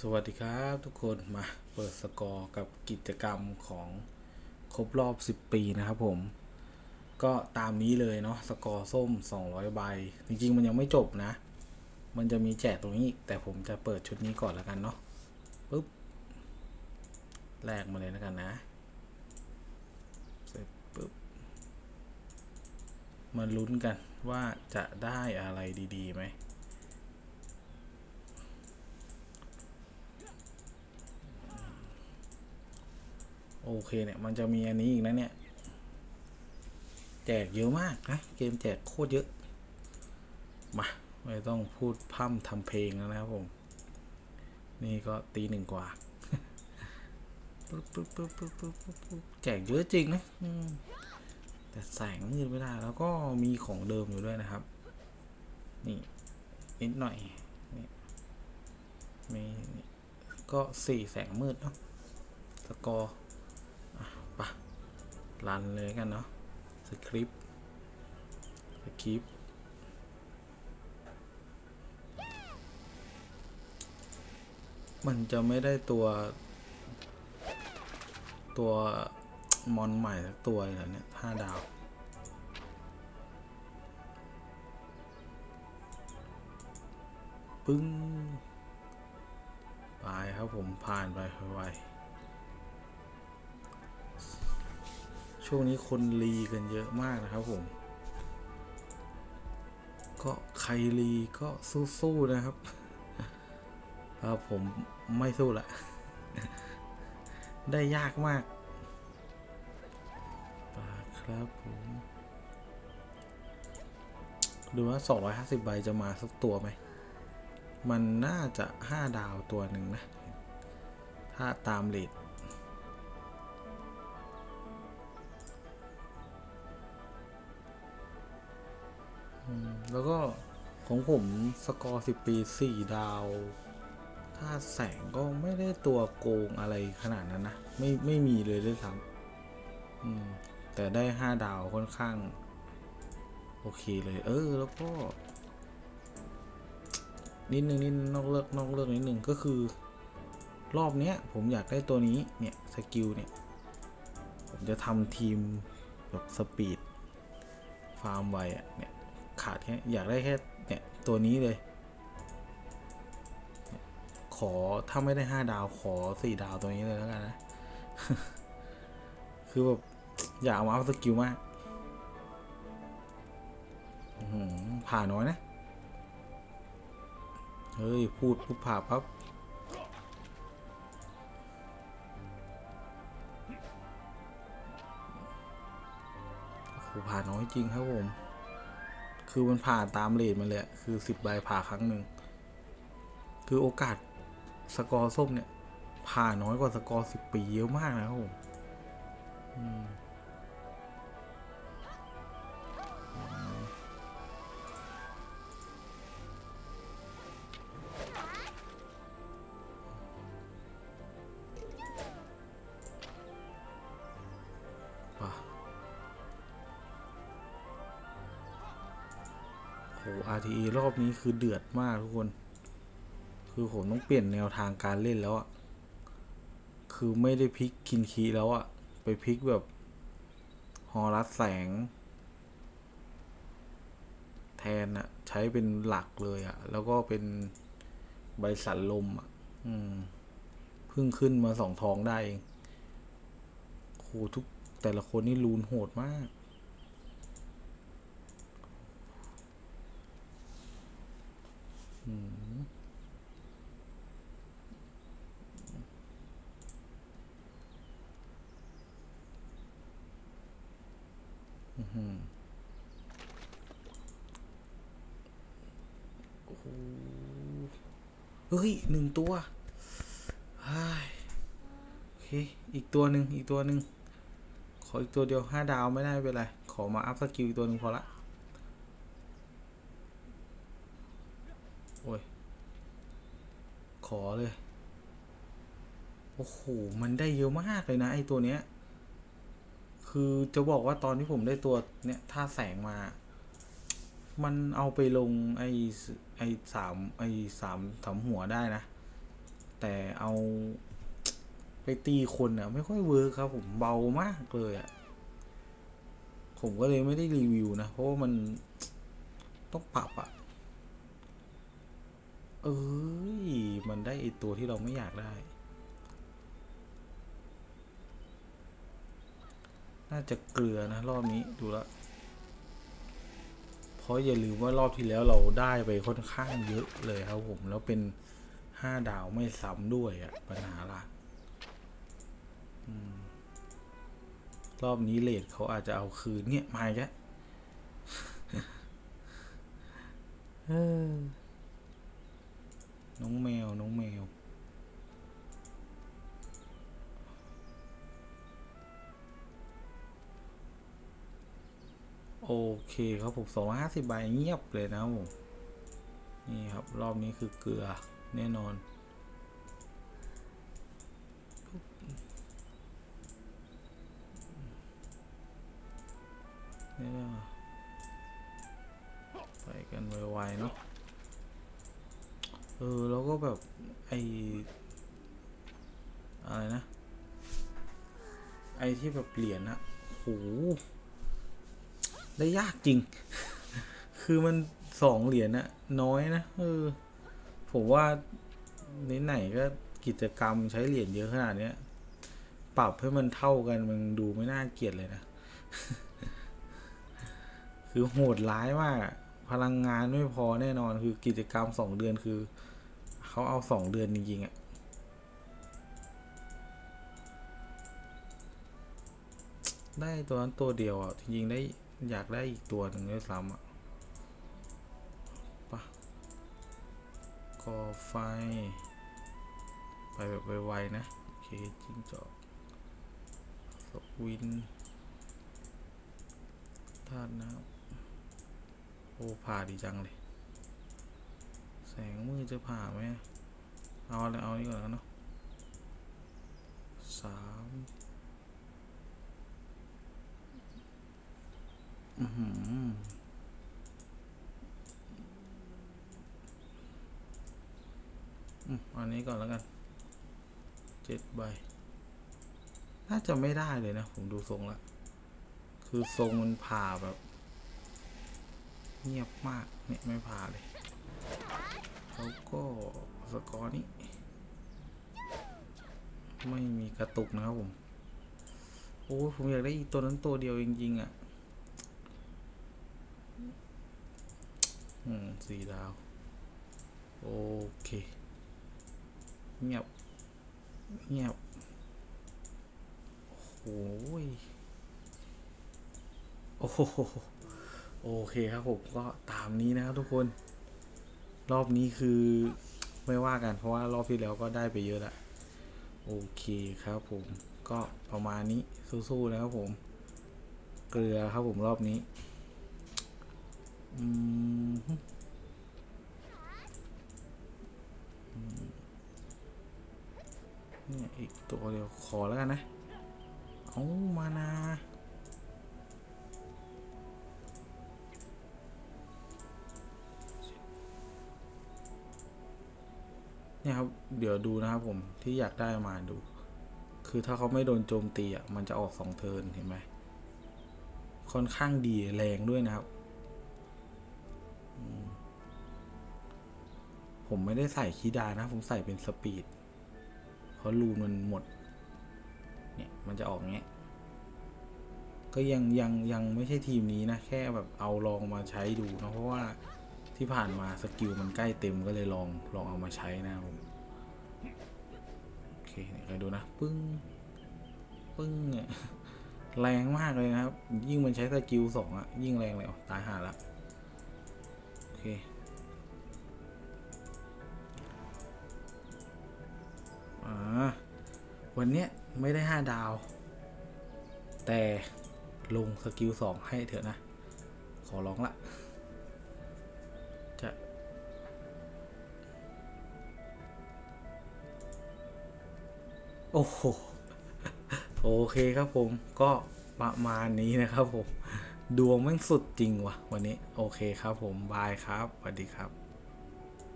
สวัสดีครับทุกคนมาเปิดสกอร์กับกิจกรรมของครบรอบ 10 ปีนะครับผม ก็ตามนี้เลยเนาะสกอร์ส้ม 200 ใบ จริง ๆ มันยังไม่จบนะ มันจะมีแจกตรงนี้อีกแต่ผมจะเปิดชุดนี้ก่อนแล้วกันเนาะปุ๊บแลกมาเลยแล้วกันนะเสร็จปุ๊บมาลุ้นกันว่าจะได้อะไรดีๆไหม โอเคเนี่ยมันจะมีอันนี้อีกนะเนี่ย แจกเยอะมากนะ เกมแจกโคตรเยอะ มา ไม่ต้องพูดพร่ำทำเพลงแล้วนะครับผม นี่ก็ตีหนึ่งกว่าปึ๊บปึ๊บปึ๊บปึ๊บปึ๊บปึ๊บแจกเยอะจริงนะแต่แสงมืดไม่ได้ แล้วก็มีของเดิมอยู่ด้วยนะครับ นี่นิดหน่อยนี่มีนี่ก็สี่แสงมืดเนาะสกอร์ รันเลยกันเนาะสคริปต์สคริปต์มันจะไม่ได้ตัว ตัว มอนใหม่สักตัวเลยเหรเนี่ยห้าดาวปึ้งไปครับผมผ่านไปไว ช่วงนี้คนรีกันเยอะมากนะครับผม ก็ใครรีก็สู้ๆนะครับครับผมไม่สู้ละ ได้ยากมากปาครับผมดูว่า 250 ใบจะมาสักตัวไหม มันน่าจะ 5 ดาวตัวหนึ่งนะ ถ้าตามเลท แล้วก็ของผมสกอร์ 10 ปี 4 ดาวถ้าแสงก็ไม่ได้ตัวโกงอะไรขนาดนั้นนะ ไม่ไม่มีเลยด้วยซ้ำแต่ได้ 5 ดาวค่อนข้าง โอเคเลย เออ แล้วก็ นิดนึงนิดนอกเลือกนอกเลือกนิดนึงก็คือ รอบเนี้ย ผมอยากได้ตัวนี้เนี่ยสกิลเนี่ย ผมจะทำทีมแบบสปีด ฟาร์มไวอะเนี่ย ขาดแค่อยากได้แค่เนี่ยตัวนี้เลย ขอถ้าไม่ได้ห้าดาวขอสี่ดาวตัวนี้เลยแล้วกันนะ คือแบบอยากเอามาอัพสกิลมากผ่าน้อยนะ เฮ้ย พูดปุ๊บผ่าปั๊บโอ้โหผ่าน้อยจริงครับผม คือมันผ่าตามเลทมันเลยคือสิบใบผ่าครั้งหนึ่ง คือโอกาสสกอร์ส้มเนี่ย ผ่าน้อยกว่าสกอร์สิบปีเยอะมากนะครับผมอืม RTE รอบนี้คือเดือดมากทุกคน คือผมต้องเปลี่ยนแนวทางการเล่นแล้วอะคือไม่ได้พลิกคินคีแล้วอะไปพลิกแบบฮอรัสแสง แทนอะใช้เป็นหลักเลยอะแล้วก็เป็นใบสันลมอะอืมเพิ่งขึ้นมาสองทองได้เองโหทุกแต่ละคนนี่รูนโหดมาก อืม อื้อหือโอ้โห เฮ้ยหนึ่งตัวโอเค อีกตัวหนึ่งอีกตัวหนึ่งขออีกตัวเดียวห้าดาวไม่ได้ไม่เป็นไร ขอมาอัพสกิลอีกตัวหนึ่งพอละ อ้ย ขอเลย โอ้โห มันได้เยอะมากเลยนะ ไอตัวเนี้ย คือจะบอกว่าตอนที่ผมได้ตัวเนี่ยถ้าแสงมา มันเอาไปลงไอ้ไอ้สามไอ้สามสามหัวได้นะ แต่เอาไปตีคนอะไม่ค่อยเวิร์คครับ ผมเบามากเลยอะผมก็เลยไม่ได้รีวิวนะ เพราะว่ามันต้องปรับอะ เอ้ย มันได้ไอตัวที่เราไม่อยากได้ น่าจะเกลือนะ รอบนี้ดูล้วเพราะอย่าลืมว่ารอบที่แล้วเราได้ไปค่อนข้างเยอะเลยครับผม แล้วเป็นห้าดาวไม่ซ้ำด้วยอะปัญหาละรอบนี้เลทเขาอาจจะเอาคืนเนี่ยมาอีกแล้วเออ น้องแมว น้องแมว โอเคครับผมสองห้าสิบใบเงียบเลยนะผม นี่ครับ รอบนี้คือเกลือแน่นอนนี่ก็ไปกันไวๆเนาะ เออแล้วก็แบบไออะไรนะ ไอที่แบบเหรียญอะโหได้ยากจริง คือมันสองเหรียญอะน้อยนะเออผมว่าไหนๆก็กิจกรรมใช้เหรียญเยอะขนาดเนี้ยปรับให้มันเท่ากันมันดูไม่น่าเกลียดเลยนะ คือโหดร้ายมากพลังงานไม่พอแน่นอนคือกิจกรรมสองเดือนคือ เขาเอาสองเดือนจริงๆอะได้ตัวนั้นตัวเดียวอะจริงๆได้อยากได้อีกตัวหนึ่งด้วยซ้ำอะปะก่อไฟ ไปแบบไวๆนะ โอเคจิ้งจอกสวินธาตุน้ำโอ้ผ่าดีจังเลย แสงมือจะผ่าไหมเอาเลยเอานี่ก่อนแล้วเนาะสามอือหืออืมอันนี้ก่อนแล้วกันเจ็ดใบ น่าจะไม่ได้เลยนะ ผมดูทรงละคือทรงมันผ่าแบบ เงียบมากเนี่ยไม่ผ่าเลย แล้วก็สกอร์นี้ ไม่มีกระตุกนะครับผม โอ้ยผมอยากได้อีกตัวนั้นตัวเดียวจริงๆอะ อืมสี่ดาว โอเค เงียบ เงียบ โอ้ยโอ้โหโอเคครับผมก็ตามนี้นะครับทุกคน รอบนี้คือไม่ว่ากันเพราะว่ารอบที่แล้วก็ได้ไปเยอะละโอเคครับผมก็ประมาณนี้สู้ๆนะครับผม เกลือครับผมรอบนี้อืมเนี่ยอีกตัวเดียวขอแล้วกันนะ เอามานา เนี่ยครับ เดี๋ยวดูนะครับผมที่อยากได้มาดู คือถ้าเขาไม่โดนโจมตีอะมันจะออกสองเทินเห็นไหมค่อนข้างดีแรงด้วยนะครับ ผมไม่ได้ใส่คีดานะ ผมใส่เป็นสปีดเพราะรูนมันหมด เนี่ยมันจะออกเงี้ยก็ยังยังยังไม่ใช่ทีมนี้นะ แค่แบบเอาลองมาใช้ดูนะเพราะว่า ที่ผ่านมาสกิลมันใกล้เต็มก็เลยลองลองเอามาใช้นะครับผมโอเคเนี่ยใครดูนะปึ้งปึ้งเนี่ยแรงมากเลยนะครับ ยิ่งมันใช้สกิลสองอะยิ่งแรงเลยตายห่าละโอเคอ่าวันเนี้ยไม่ได้ห้าดาว แต่ลงสกิลสองให้เถอะนะ ขอร้องละ จะโอ้โหโอเคครับผมก็ประมาณนี้นะครับผม ดวงแม่งสุดจริงว่ะ วันนี้ โอเคครับผม บายครับสวัสดีครับ